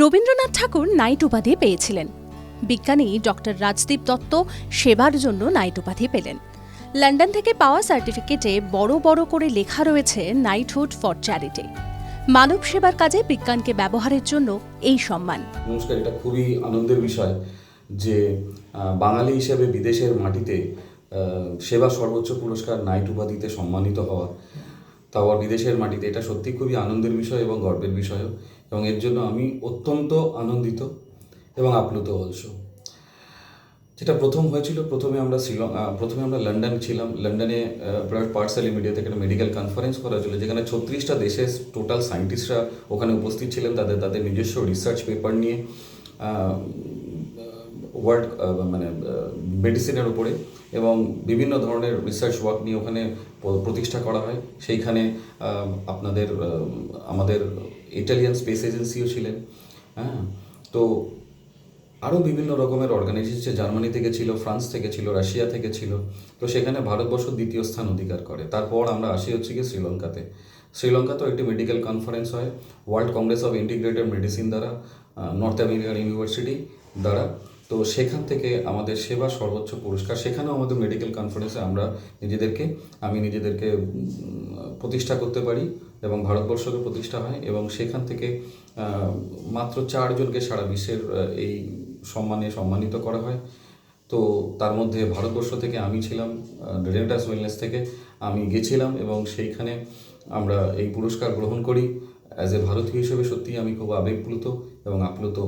রবীন্দ্রনাথ ঠাকুর night উপাধি পেয়েছিলেন। বিজ্ঞানী ডক্টর রাজদীপ দত্ত সেবার জন্য নাইট উপাধি পেলেন। লন্ডন থেকে পাওয়া সার্টিফিকেটে বড় বড় করে লেখা রয়েছে নাইটহুড ফর চ্যারিটি। মানব সেবার কাজে বিজ্ঞানকে ব্যবহারের জন্য এই সম্মান। নমস্কার, এটা খুবই আনন্দের বিষয় যে বাঙালি হিসেবে বিদেশের মাটিতে সেবা সর্বোচ্চ পুরস্কার নাইট উপাধিতে সম্মানিত হওয়া তাও বিদেশের মাটিতে। এটা সত্যি খুবই আনন্দের বিষয় এবং গর্বের বিষয়ও। এবং এর জন্য আমি অত্যন্ত আনন্দিত এবং আপ্লুত অলসো। যেটা প্রথম হয়েছিল, প্রথমে আমরা শ্রীলঙ্কা প্রথমে আমরা লন্ডন ছিলাম। লন্ডনে পার্সালি মিডিয়া থেকে একটা মেডিকেল কনফারেন্স করা হয়েছিল, যেখানে ছত্রিশটা দেশের টোটাল সায়েন্টিস্টরা ওখানে উপস্থিত ছিলেন। তাদের তাদের নিজস্ব রিসার্চ পেপার নিয়ে ওয়ার্ল্ড মানে মেডিসিনের উপরে এবং বিভিন্ন ধরনের রিসার্চ ওয়ার্ক নিয়ে ওখানে প্রতিষ্ঠা করা হয়। সেইখানে আপনাদের আমাদের ইটালিয়ান স্পেস এজেন্সিও ছিলেন হ্যাঁ? তো আরও বিভিন্ন রকমের অর্গানাইজেশন জার্মানি থেকে ছিল, ফ্রান্স থেকে ছিল, রাশিয়া থেকে ছিল। তো সেখানে ভারতবর্ষ দ্বিতীয় স্থান অধিকার করে। তারপর আমরা আসি হচ্ছে গিয়ে শ্রীলঙ্কাতে। শ্রীলঙ্কাতেও একটি মেডিকেল কনফারেন্স হয় World Congress of Integrated Medicine দ্বারা নর্থ আমেরিকান ইউনিভার্সিটি দ্বারা। তো সেখান থেকে আমাদের সেবা সর্বোচ্চ পুরস্কার। সেখানেও আমাদের মেডিকেল কনফারেন্সে আমরা নিজেদেরকে, আমি নিজেদেরকে প্রতিষ্ঠা করতে পারি এবং ভারতবর্ষকে প্রতিষ্ঠা হয় এবং সেখান থেকে মাত্র চারজনকে সারা বিশ্বের এই সম্মানে সম্মানিত করা হয়। তো তার মধ্যে ভারতবর্ষ থেকে আমি ছিলাম রেডেন্টাস ওয়েলনেস থেকে আমি গেছিলাম এবং সেইখানে আমরা এই পুরস্কার গ্রহণ করি। অ্যাজ এ ভারতীয় হিসেবে সত্যিই আমি খুব আবেগপ্লুত এবং আপ্লুত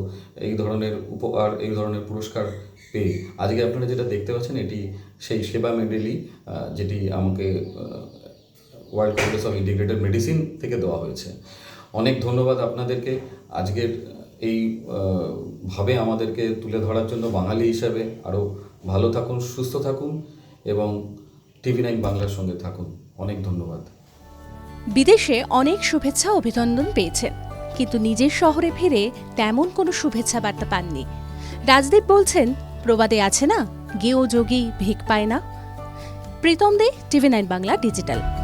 এই ধরনের উপহার, এই ধরনের পুরস্কার পেয়ে। আজকে আপনারা যেটা দেখতে পাচ্ছেন, এটি সেই সেবা মেডেলই যেটি আমাকে World Congress of Integrated Medicine থেকে দেওয়া হয়েছে। অনেক ধন্যবাদ আপনাদেরকে আজকের এই ভাবে আমাদেরকে তুলে ধরার জন্য বাঙালি হিসাবে। আরও ভালো থাকুন, সুস্থ থাকুন এবং টিভি নাইন বাংলার সঙ্গে থাকুন। অনেক ধন্যবাদ। বিদেশে অনেক শুভেচ্ছা অভিনন্দন পেয়েছেন কিন্তু নিজের শহরে ফিরে তেমন কোনো শুভেচ্ছা বার্তা পাননি। রাজদীপ বলছেন, প্রবাদে আছে না, গেও যোগী ভিক পায় না। Pritam Dey, TV nine Bangla, digital.